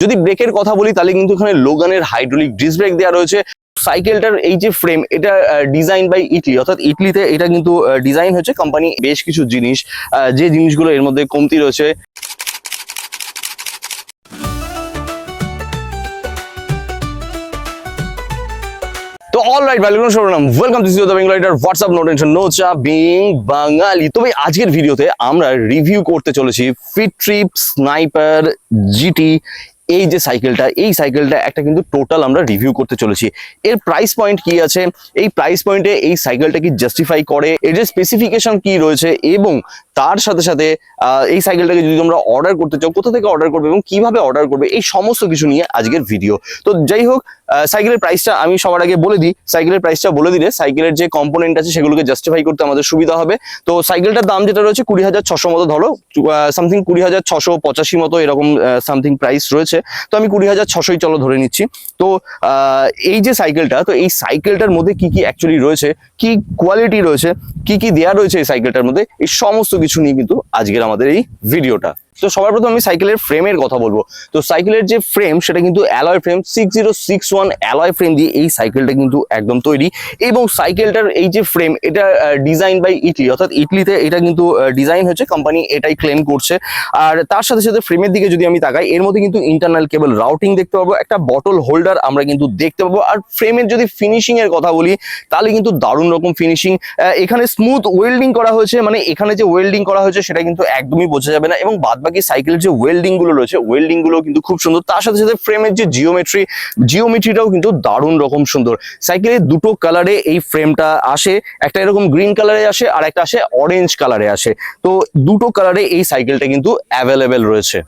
যদি ব্রেকের কথা বলি, তাহলে কিন্তু এখানে লোগানের হাইড্রোলিক ডিস ব্রেক দেওয়া রয়েছে। সাইকেলটার এই যে ফ্রেম এটা ডিজাইন বাই ইটলি অর্থাৎ ইটলিতে এটা কিন্তু ডিজাইন হচ্ছে কোম্পানি বেশ কিছু জিনিস যে জিনিসগুলো এর মধ্যে কমতি রয়েছে। তো অল ওয়েলকাম হোয়াটসঅ্যাপ বাঙালি। তবে আজকের ভিডিওতে আমরা রিভিউ করতে চলেছি ফিট ট্রিপ স্নাইপার জিটি এই যে সাইকেলটা এই সাইকেলটা একটা কিন্তু টোটাল আমরা রিভিউ করতে চলেছি। এর প্রাইস পয়েন্ট কি আছে? এই প্রাইস পয়েন্টে এই সাইকেলটা কি জাস্টিফাই করে? এর যে স্পেসিফিকেশন কি রয়েছে? এবং তার সাথে সাথে এই সাইকেলটাকে যদি তোমরা অর্ডার করতে চাও, কোথা থেকে অর্ডার করবে এবং কীভাবে অর্ডার করবে? এই সমস্ত কিছু নিয়ে আজকের ভিডিও তো যাই হোক সাইকেলের প্রাইসটা আমি সবার আগে বলে দিই। সাইকেলের প্রাইসটা বলে দিলে সাইকেলের যে কম্পোনেন্ট আছে সেগুলোকে জাস্টিফাই করতে আমাদের সুবিধা হবে। তো সাইকেলটার দাম যেটা রয়েছে কুড়ি হাজার ছশো মতো, ধরো সামথিং কুড়ি হাজার ছশো পঁচাশি মতো, এরকম সামথিং প্রাইস রয়েছে। তো আমি কুড়ি হাজার ছশোই চলো ধরে নিচ্ছি। তো এই যে সাইকেলটা তো এই সাইকেলটার মধ্যে কি কি অ্যাকচুয়ালি রয়েছে, কি কোয়ালিটি রয়েছে, কি কি দেওয়া রয়েছে এই সাইকেলটার মধ্যে, এই সমস্ত কিছু নিয়ে কিন্তু আজকের আমাদের এই ভিডিওটা তো সবার প্রথম আমি সাইকেলের ফ্রেমের কথা বলব। তো সাইকেলের যে ফ্রেম সেটা কিন্তু alloy frame six zero six one alloy frame দিয়ে এই সাইকেলটা কিন্তু একদম তৈরি। এবং সাইকেলটার এই যে ফ্রেম এটা ডিজাইন বাই ইটলি অর্থাৎ ইটলিতে এটা কিন্তু ডিজাইন হচ্ছে কোম্পানি এটাই ক্লেম করছে। আর তার সাথে সাথে ফ্রেমের দিকে যদি আমি তাকাই, এর মধ্যে কিন্তু ইন্টারনাল কেবল রাউটিং দেখতে পাবো, একটা বটল হোল্ডার আমরা কিন্তু দেখতে পাবো। আর ফ্রেমের যদি ফিনিশিং এর কথা বলি, তাহলে কিন্তু দারুণ রকম ফিনিশিং এখানে স্মুথ ওয়েল্ডিং করা হয়েছে মানে এখানে যে ওয়েল্ডিং করা হয়েছে, সেটা কিন্তু একদমই বোঝা যাবে না। এবং বাদবাকি সাইকেলের যে ওয়েল্ডিংগুলো রয়েছে ওয়েল্ডিংগুলো কিন্তু খুব সুন্দর। তার সাথে সাথে ফ্রেমের যে জিওমেট্রি জিওমেট্রিটাও কিন্তু দারুণ রকম সুন্দর। সাইকেলের দুটো কালারে এই ফ্রেমটা আসে। একটা এরকম গ্রিন কালারে আসে, আর একটা আসে অরেঞ্জ কালারে আসে। তো দুটো কালারে এই সাইকেলটা কিন্তু অ্যাভেলেবেল রয়েছে।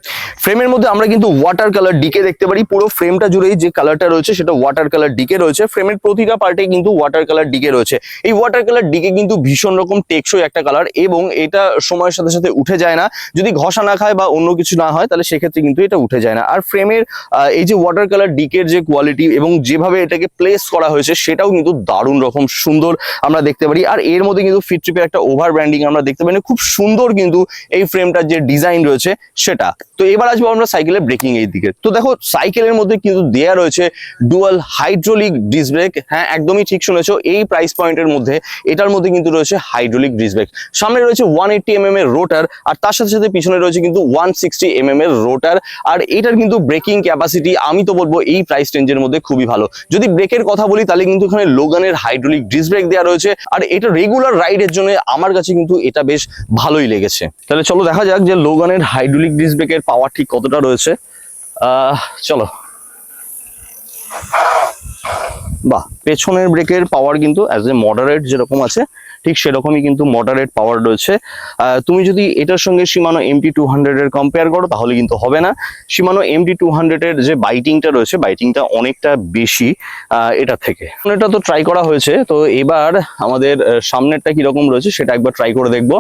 ফ্রেমের মধ্যে আমরা কিন্তু ওয়াটার কালার ডিকে দেখতে পারি। পুরো ফ্রেমটা জুড়েই যে কালারটা রয়েছে, সেটা ওয়াটার কালার ডিকে রয়েছে। ফ্রেমের প্রতিটা পার্টে কিন্তু ওয়াটার কালার ডিকে রয়েছে। এই ওয়াটার কালার ডিকে কিন্তু ভীষণ রকম টেকসই একটা কালার এবং এটা সময়ের সাথে সাথে উঠে যায় না। যদি ঘষা না খায় বা অন্য কিছু না হয়, তাহলে সেক্ষেত্রে কিন্তু এটা উঠে যায় না। আর ফ্রেমের এই যে ওয়াটার কালার ডিকের যে কোয়ালিটি এবং যেভাবে এটাকে প্লেস করা হয়েছে, সেটাও কিন্তু দারুণ রকম সুন্দর আমরা দেখতে পারি। আর এর মধ্যে কিন্তু ফিট ট্রিপের একটা ওভার ব্র্যান্ডিং আমরা দেখতে পারি খুব সুন্দর কিন্তু এই ফ্রেমটার যে ডিজাইন রয়েছে সেটা। তো এবার আসব আমরা সাইকেলের ব্রেকিং এই দিকে। তো দেখো সাইকেলের মধ্যে কিন্তু দেয়া রয়েছে ডুয়াল হাইড্রোলিক ডিস ব্রেক হ্যাঁ একদমই ঠিক শুনেছো, এই প্রাইস পয়েন্টের মধ্যে, এটার মধ্যে কিন্তু রয়েছে হাইড্রোলিক ডিস ব্রেক সামনে রয়েছে ওয়ান এইটটি এম এম এর রোটার আর তার সাথে সাথে পিছনে রয়েছে কিন্তু ওয়ান সিক্সটি এম এম এর রোটার আর এটার কিন্তু ব্রেকিং ক্যাপাসিটি আমি তো বলব এই প্রাইস রেঞ্জের মধ্যে খুবই ভালো। যদি ব্রেকের কথা বলি, তাহলে কিন্তু এখানে লোগানের হাইড্রোলিক ডিস ব্রেক দেওয়া রয়েছে। আর এটা রেগুলার রাইডের জন্য আমার কাছে কিন্তু এটা বেশ ভালোই লেগেছে। তাহলে চলো দেখা যাক যে লোগানের হাইড্রোলিক ডিস ব্রেকের পাওয়ার ঠিক কতটা রয়েছে। চলো। বাহ, পেছনের ব্রেকের পাওয়ার কিন্তু অ্যাজ এ মডারেট যেরকম আছে ঠিক সেরকমই কিন্তু মডারেট পাওয়ার রয়েছে। তুমি যদি এটার সঙ্গে সীমানো এমটি টু হান্ড্রেডের কম্পেয়ার করো, তাহলে কিন্তু হবে না। সীমানো এমটি টু হান্ড্রেডের যে বাইটিংটা রয়েছে বাইটিংটা অনেকটা বেশি এটা থেকে। এটা তো ট্রাই করা হয়েছে, তো এবার আমাদের সামনেরটা কীরকম রয়েছে, সেটা একবার ট্রাই করে দেখব।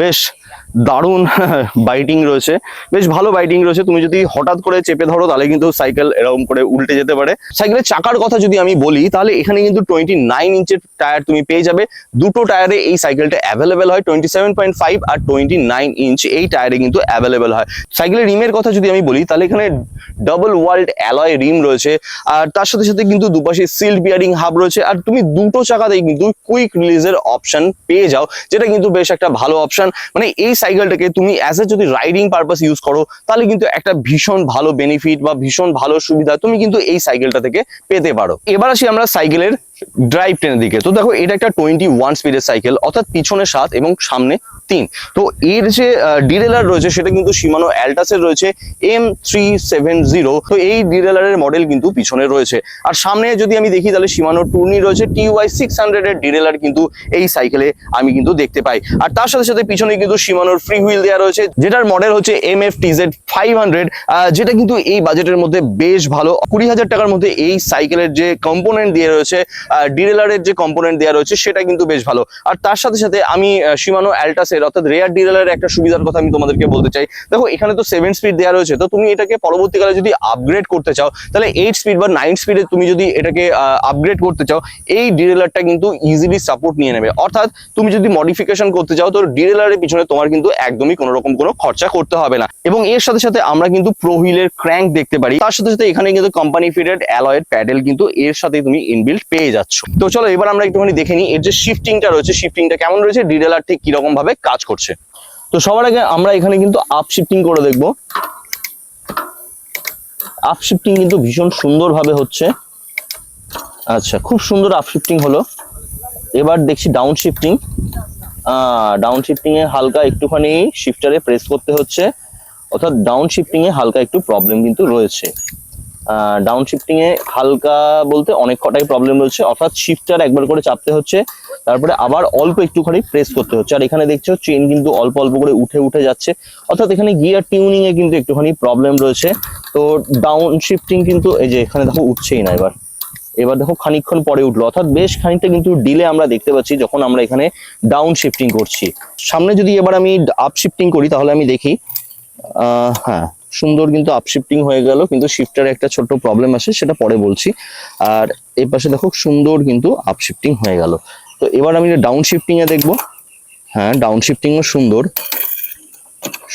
বেশ। দারুণ বাইটিং রয়েছে। বেশ ভালো বাইটিং রয়েছে। তুমি যদি হঠাৎ করে চেপে ধরো, তাহলে কিন্তু সাইকেল এরকম করে উল্টে যেতে পারে। সাইকেলের চাকার কথা যদি আমি বলি, তাহলে এখানে কিন্তু টোয়েন্টি নাইন ইঞ্চের টায়ার তুমি পেয়ে যাবে। দুটো টায়ারে এই সাইকেলটা অ্যাভেলেবেল হয় টোয়েন্টি সেভেন পয়েন্ট ফাইভ আর টোয়েন্টি নাইন ইঞ্চ এই টায়ারে কিন্তু অ্যাভেলেবেল হয়। সাইকেলের রিমের কথা যদি আমি বলি, তাহলে এখানে ডাবল ওয়ার্ল্ড অ্যালয় রিম রয়েছে। আর তার সাথে সাথে কিন্তু দুপাশে সিল্ড বিয়ারিং হাব রয়েছে। আর তুমি দুটো চাকাতেই কিন্তু কুইক রিলিজের অপশন পেয়ে যাও, যেটা কিন্তু বেশ একটা ভালো অপশন মানে এই সাইকেলটাকে তুমি অ্যাজ এ যদি রাইডিং পারপাস ইউজ করো, তাহলে কিন্তু একটা ভীষণ ভালো বেনিফিট বা ভীষণ ভালো সুবিধা তুমি কিন্তু এই সাইকেলটা থেকে পেতে পারো। এবার আসি আমরা সাইকেলের ড্রাইভ ট্রেনের দিকে। তো দেখো, এটা একটা টোয়েন্টি ওয়ান স্পিডের সাইকেল অর্থাৎ পিছনে সাত এবং সামনে তিন। তো এর যে ডিরেলার রয়েছে, সেটা কিন্তু সীমানো অ্যালটাসের রয়েছে এম থ্রি সেভেন জিরো তো এই ডিরেলারের মডেল কিন্তু পিছনে রয়েছে। আর সামনে যদি আমি দেখি, তাহলে সীমানো টুর্নি রয়েছে টি ওয়াই সিক্স হান্ড্রেডের ডিরেলার কিন্তু এই সাইকেলে আমি কিন্তু দেখতে পাই। আর তার সাথে সাথে পিছনে কিন্তু সীমানোর ফ্রি হুইল দেওয়া রয়েছে, যেটার মডেল হচ্ছে M F T Z five hundred যেটা কিন্তু এই বাজেটের মধ্যে বেশ ভালো। কুড়ি হাজার টাকার মধ্যে এই সাইকেলের যে কম্পোনেন্ট দিয়ে রয়েছে ডিরেলার এর যে কম্পোনেন্ট দেওয়া রয়েছে, সেটা কিন্তু বেশ ভালো। আর তার সাথে সাথে আমি সীমানো অ্যালটাসের অর্থাৎ রেয়ার ডিরেলার একটা সুবিধার কথা আমি তোমাদেরকে বলতে চাই। দেখো, এখানে তো সেভেন স্পিড দেওয়া রয়েছে, তো তুমি এটাকে পরবর্তীকালে যদি আপগ্রেড করতে চাও, তাহলে এইট স্পিড বা নাইন স্পিডে তুমি যদি এটাকে আপগ্রেড করতে চাও, এই ডিরেলারটা কিন্তু ইজিলি সাপোর্ট নিয়ে নেবে। অর্থাৎ তুমি যদি মডিফিকেশন করতে চাও, তো ডিরেলারের পিছনে তোমার কিন্তু একদমই কোনো রকম কোনো খরচা করতে হবে না। এবং এর সাথে সাথে আমরা কিন্তু প্রোহিলের ক্র্যাঙ্ক দেখতে পারি। তার সাথে সাথে এখানে কিন্তু কোম্পানি ফিটেড অ্যালয়েড প্যাডেল কিন্তু এর সাথে তুমি ইনবিল্ড পেয়ে যাচ্ছ। তো চলো, এবার আমরা একটুখানি দেখে নিই, এর যে শিফটিংটা রয়েছে শিফটিংটা কেমন রয়েছে ডিরেলার ঠিক কীরকম ভাবে কাজ করছে। তো সবার আগে আমরা এখানে কিন্তু আপ শিফটিং করে দেখব। আপ শিফটিং কিন্তু ভীষণ সুন্দরভাবে হচ্ছে। আচ্ছা খুব সুন্দর আপ শিফটিং হলো। এবার দেখছি ডাউন শিফটিং ডাউন শিফটিং এ হালকা একটুখানি শিফটারে প্রেস করতে হচ্ছে। অর্থাৎ ডাউন শিফটিং এ হালকা একটু প্রবলেম কিন্তু রয়েছে। ডাউন শিফটিং এ হালকা বলতে অনেক কটাই প্রবলেম রয়েছে। অর্থাৎ শিফটার একবার করে চাপতে হচ্ছে, তারপরে আবার অল্প একটুখানি প্রেস করতে হচ্ছে। আর এখানে দেখছ চেন কিন্তু অল্প অল্প করে উঠে উঠে যাচ্ছে। অর্থাৎ এখানে গিয়ার টিউনিং এ কিন্তু একটুখানি প্রবলেম রয়েছে। তো ডাউন শিফটিং কিন্তু এই যে এখানে দেখো উঠছেই না এবার। এবার দেখো খানিকক্ষণ পরে উঠল। অর্থাৎ বেশ খানিকটা কিন্তু ডিলে আমরা দেখতে পাচ্ছি যখন আমরা এখানে ডাউন শিফটিং করছি। সামনে যদি এবার আমি আপ শিফটিং করি, তাহলে আমি দেখি হ্যাঁ সুন্দর কিন্তু আপশিফটিং হয়ে গেল, কিন্তু শিফটারে একটা ছোট্ট প্রবলেম আছে সেটা পরে বলছি। আর এই পাশে দেখো সুন্দর কিন্তু আপশিফটিং হয়ে গেল। তো এবার আমি ডাউন শিফটিং এ দেখব হ্যাঁ ডাউন শিফটিংও সুন্দর।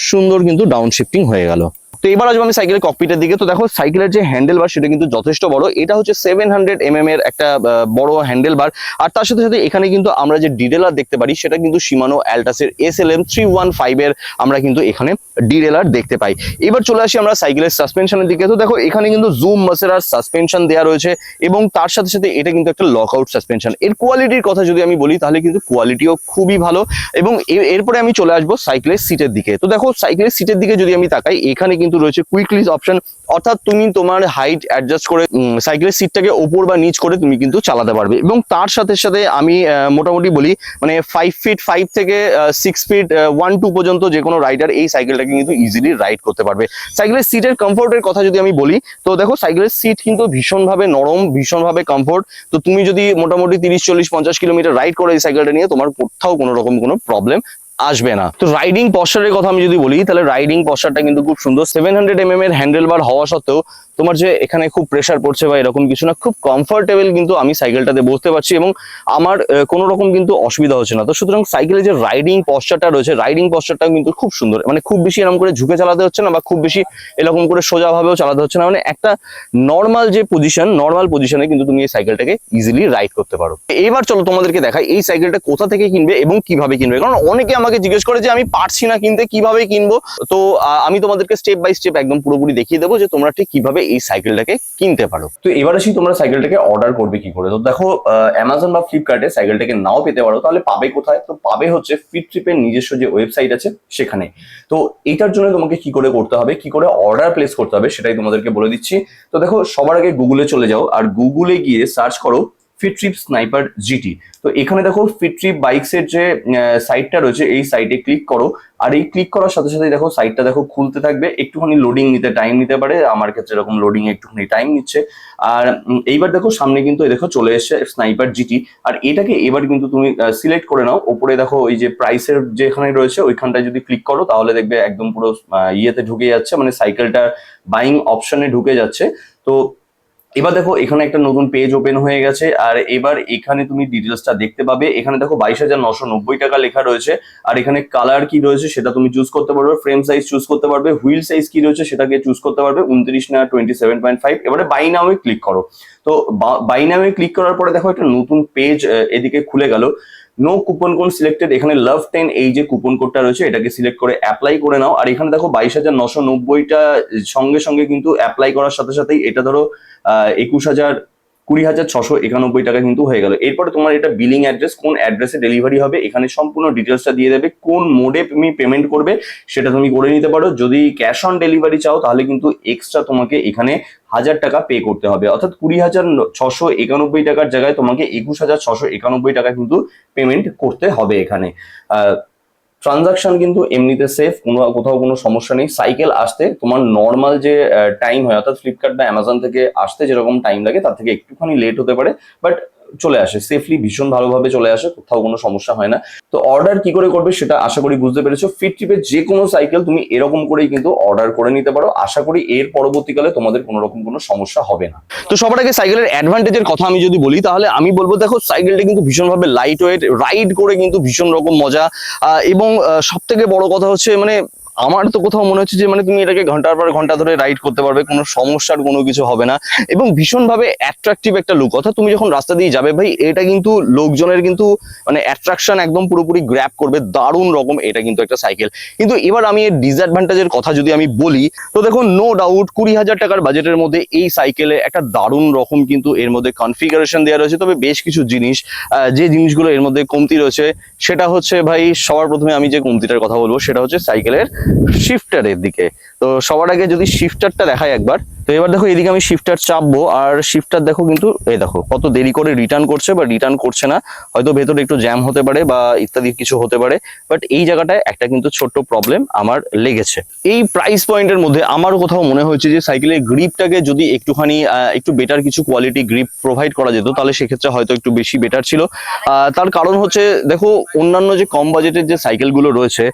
সুন্দর কিন্তু ডাউন শিফটিং হয়ে গেল। তো এবার আসব আমি সাইকেলের ককপিটের দিকে। তো দেখো সাইকেলের যে হ্যান্ডেল বার সেটা কিন্তু যথেষ্ট বড়। এটা হচ্ছে সেভেন হান্ড্রেড এম এর একটা বড় হ্যান্ডেল বার আর তার সাথে সাথে এখানে কিন্তু আমরা যে ডিরেলার দেখতে পারি, সেটা কিন্তু Shimano অ্যালটাসের S L M three one five এর আমরা কিন্তু এখানে ডিরেলার দেখতে পাই। এবার চলে আসি আমরা সাইকেলের সাসপেনশনের দিকে। তো দেখো এখানে কিন্তু জুম মাসেরার সাসপেনশন দেওয়া রয়েছে এবং তার সাথে সাথে এটা কিন্তু একটা লক আউট সাসপেনশন এর কোয়ালিটির কথা যদি আমি বলি, তাহলে কিন্তু কোয়ালিটিও খুবই ভালো। এবং এরপরে আমি চলে আসব সাইকেলের সিটের দিকে। তো দেখো সাইকেলের সিটের দিকে যদি আমি তাকাই, এখানে কিন্তু রয়েছে কুইক লিজ অপশন অর্থাৎ তুমি তোমার হাইট অ্যাডজাস্ট করে সাইকেলের সিটটাকে ওপর বা নিচ করে তুমি কিন্তু চালাতে পারবে। এবং তার সাথে সাথে আমি মোটামুটি বলি মানে ফাইভ ফিট ফাইভ থেকে সিক্স ফিট ওয়ান টু পর্যন্ত যে কোনো রাইডার এই সাইকেলটাকে কিন্তু ইজিলি রাইড করতে পারবে। সাইকেলের সিটের কমফোর্টের কথা যদি আমি বলি, তো দেখো সাইকেলের সিট কিন্তু ভীষণভাবে নরম, ভীষণভাবে কমফোর্ট তো তুমি যদি মোটামুটি তিরিশ, চল্লিশ, পঞ্চাশ কিলোমিটার রাইড করো এই সাইকেলটা নিয়ে, তোমার কোথাও কোনো রকম কোনো প্রবলেম আসবে না। তো রাইডিং পশ্চারের কথা আমি যদি বলি, তাহলে রাইডিং পশ্চারটা কিন্তু খুব সুন্দর। সেভেন হান্ড্রেড এম এম এর হ্যান্ডেল বার হওয়া সত্ত্বেও তোমার যে এখানে খুব প্রেশার পড়ছে বা এরকম কিছু না, খুব কমফোর্টেবল কিন্তু আমি সাইকেলটাতে বসতে পারছি এবং আমার কোনো রকম কিন্তু অসুবিধা হচ্ছে না। তো সুতরাং সাইকেলের যে রাইডিং পশ্চারটা রয়েছে রাইডিং পশ্চারটাও কিন্তু খুব সুন্দর। মানে খুব বেশি এরকম করে ঝুঁকে চালাতে হচ্ছে না বা খুব বেশি এরকম করে সোজা ভাবেও চালাতে হচ্ছে না। মানে একটা নর্মাল যে পজিশন নর্মাল পজিশনে কিন্তু তুমি এই সাইকেলটাকে ইজিলি রাইড করতে পারো। এবার চলো তোমাদেরকে দেখাই এই সাইকেলটা কোথা থেকে কিনবে এবং কীভাবে কিনবে। কারণ অনেকে আমাকে জিজ্ঞেস করে যে, আমি পারছি না কিনতে, কীভাবে কিনবো? তো আমি তোমাদেরকে স্টেপ বাই স্টেপ একদম পুরোপুরি দেখিয়ে দেবো যে তোমরা ঠিক কীভাবে এই সাইকেলটাকে কিনতে পারো। তো এবার আসি তোমরা সাইকেলটাকে অর্ডার করবে কি করে? তো দেখো অ্যামাজন বা ফ্লিপকার্টে সাইকেলটাকে নাও পেতে পারো, তাহলে পাবে কোথায়? তো পাবে হচ্ছে ফিট ট্রিপের নিজস্ব যে ওয়েবসাইট আছে সেখানে। তো এটার জন্য তোমাকে কি করে করতে হবে? কি করে অর্ডার প্লেস করতে হবে সেটাই তোমাদেরকে বলে দিচ্ছি। তো দেখো, সবার আগে গুগলে চলে যাও, আর গুগলে গিয়ে সার্চ করো ফিটট্রিপ স্নাইপার জিটি তো এখানে দেখো ফিটট্রিপ বাইকস এর যে সাইটটা রয়েছে, এই সাইটে ক্লিক করো। আর এই ক্লিক করার সাথে সাথে দেখো সাইটটা দেখো খুলতে থাকবে। একটুখানি লোডিং নিতে টাইম নিতে পারে। আমার ক্ষেত্রে এরকম লোডিং একটুখানি টাইম নিচ্ছে। আর এইবার দেখো সামনে কিন্তু দেখো চলে এসেছে স্নাইপার জিটি আর এটাকে এবার কিন্তু তুমি সিলেক্ট করে নাও। ওপরে দেখো ওই যে প্রাইসের যেখানে রয়েছে, ওইখানটায় যদি ক্লিক করো, তাহলে দেখবে একদম পুরো ইয়েতে ঢুকে যাচ্ছে। মানে সাইকেলটা বাইং অপশনে ঢুকে যাচ্ছে। তো এবার দেখো, এখানে একটা নতুন পেজ ওপেন হয়ে গেছে, আর এবার এখানে তুমি ডিটেলসটা দেখতে পাবে। এখানে দেখো, বাইশ হাজার নশো নব্বই টাকা লেখা রয়েছে, আর এখানে কালার কি রয়েছে সেটা তুমি চুজ করতে পারবে ফ্রেম সাইজ চুজ করতে পারবে হুইল সাইজ কি রয়েছে সেটাকে চুজ করতে পারবে, উনত্রিশ না টোয়েন্টি সেভেন পয়েন্ট ফাইভ এবারে বাই নামে ক্লিক করো। তো বাই নামে ক্লিক করার পরে দেখো একটা নতুন পেজ এদিকে খুলে গেল। নো কুপন কোড সিলেক্টেড এখানে লাভ টেন এই যে কুপন কোডটা রয়েছে, এটাকে সিলেক্ট করে অ্যাপ্লাই করে নাও। আর এখানে দেখো বাইশ হাজার নশো নব্বইটা, সঙ্গে সঙ্গে কিন্তু অ্যাপ্লাই করার সাথে সাথেই এটা ধরো একুশ হাজার কুড়ি হাজার ছশো একানব্বই টাকা কিন্তু হয়ে গেল। এরপরে তোমার এটা বিলিং অ্যাড্রেস কোন অ্যাড্রেসে ডেলিভারি হবে, এখানে সম্পূর্ণ ডিটেলসটা দিয়ে দেবে, কোন মোডে তুমি পেমেন্ট করবে, সেটা তুমি করে নিতে পারো। যদি ক্যাশ অন ডেলিভারি চাও, তাহলে কিন্তু এক্সট্রা তোমাকে এখানে হাজার টাকা পে করতে হবে। অর্থাৎ কুড়ি হাজার ছশো একানব্বই টাকার জায়গায় তোমাকে একুশ হাজার ছশো একানব্বই টাকা কিন্তু পেমেন্ট করতে হবে এখানে। ট্রানজাকশন কিন্তু এমনিতে সেফ কোনো, কোথাও কোনো সমস্যা নেই। সাইকেল আসতে তোমার নর্মাল যে টাইম হয়, অর্থাৎ ফ্লিপকার্ট বা অ্যামাজন থেকে আসতে যেরকম টাইম লাগে, তার থেকে একটুখানি লেট হতে পারে। বাট চলে আসে সেফলি ভীষণ ভালোভাবে চলে আসে, কোথাও কোনো সমস্যা হয় না। তো অর্ডার কি করে করবে সেটা আশা করি বুঝতে পেরেছ। ফিট ট্রিপের যে কোনো সাইকেল তুমি এরকম করেই কিন্তু অর্ডার করে নিতে পারো। আশা করি এর পরবর্তীকালে তোমাদের কোনো রকম কোনো সমস্যা হবে না। তো সবার আগে সাইকেলের অ্যাডভান্টেজের কথা আমি যদি বলি, তাহলে আমি বলব, দেখো সাইকেলটা কিন্তু ভীষণভাবে লাইট ওয়েট রাইড করে কিন্তু ভীষণ রকম মজা। এবং সব থেকে বড় কথা হচ্ছে মানে আমার তো কোথাও মনে হচ্ছে যে মানে তুমি এটাকে ঘণ্টার পর ঘণ্টা ধরে রাইড করতে পারবে, কোনো সমস্যার কোনো কিছু হবে না। এবং ভীষণভাবে অ্যাট্রাকটিভ একটা লুক অর্থাৎ তুমি যখন রাস্তা দিয়ে যাবে, ভাই, এটা কিন্তু লোকজনের কিন্তু মানে অ্যাট্রাকশন একদম পুরোপুরি গ্র্যাপ করবে, দারুণ রকম এটা কিন্তু একটা সাইকেল কিন্তু এবার আমি এর ডিসঅ্যাডভান্টেজের কথা যদি আমি বলি, তো দেখুন নো ডাউট কুড়ি হাজার টাকার বাজেটের মধ্যে এই সাইকেলে একটা দারুণ রকম কিন্তু এর মধ্যে কনফিগারেশন দেওয়া রয়েছে। তবে বেশ কিছু জিনিস যে জিনিসগুলো এর মধ্যে কমতি রয়েছে, সেটা হচ্ছে ভাই, সবার প্রথমে আমি যে কমতিটার কথা বলব, সেটা হচ্ছে সাইকেলের শিফটারের দিকে। তো সবার আগে যদি শিফটারটা দেখাই একবার, তো এবার দেখো এদিকে আমি শিফটার চাপবো, আর শিফটার দেখো কিন্তু, এই দেখো, কত দেরি করে রিটার্ন করছে বা রিটার্ন করছে না। হয়তো ভেতরে একটু জ্যাম হতে পারে বা ইত্যাদি কিছু হতে পারে বাট এই জায়গাটায় একটা কিন্তু ছোট্ট প্রবলেম আমার লেগেছে। এই প্রাইস পয়েন্টের মধ্যে আমার কোথাও মনে হয়েছে যে সাইকেলের গ্রিপটাকে যদি একটুখানি একটু বেটার কিছু কোয়ালিটি গ্রিপ প্রোভাইড করা যেত, তাহলে সেক্ষেত্রে হয়তো একটু বেশি বেটার ছিল। তার কারণ হচ্ছে, দেখো অন্যান্য যে কম বাজেটের যে সাইকেলগুলো রয়েছে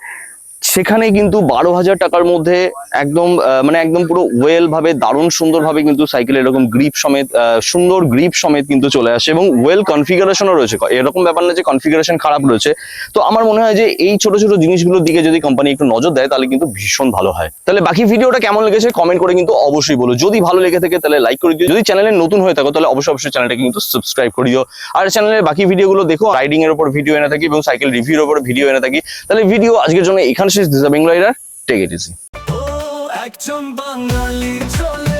সেখানে কিন্তু বারো হাজার টাকার মধ্যে একদম মানে একদম পুরো ওয়েল ভাবে, দারুণ সুন্দর ভাবে কিন্তু সাইকেল এরকম গ্রিপ সমেত সুন্দর গ্রিপ সমেত কিন্তু চলে আসে এবং ওয়েল কনফিগারেশনও রয়েছে। এরকম ব্যাপার না যে কনফিগারেশন খারাপ রয়েছে। তো আমার মনে হয় যে এই ছোট ছোট জিনিসগুলোর দিকে যদি কোম্পানি একটু নজর দেয়, তাহলে কিন্তু ভীষণ ভালো হয়। তাহলে বাকি ভিডিওটা কেমন লেগেছে কমেন্ট করে কিন্তু অবশ্যই বলো। যদি ভালো লেগে থাকে তাহলে লাইক করে দিও। যদি চ্যানেলে নতুন হয়ে থাকো, তাহলে অবশ্যই অবশ্যই চ্যানেলটাকে কিন্তু সাবস্ক্রাইব করে দিও। আর চ্যানেলের বাকি ভিডিওগুলো দেখো রাইডিং এর উপর ভিডিও এনে থাকি এবং সাইকেল রিভিউর উপর ভিডিও এনে থাকি। তাহলে ভিডিও আজকের জন্য এখানে শেষ this Bengal rider take it easy একজন বাঙালি চলে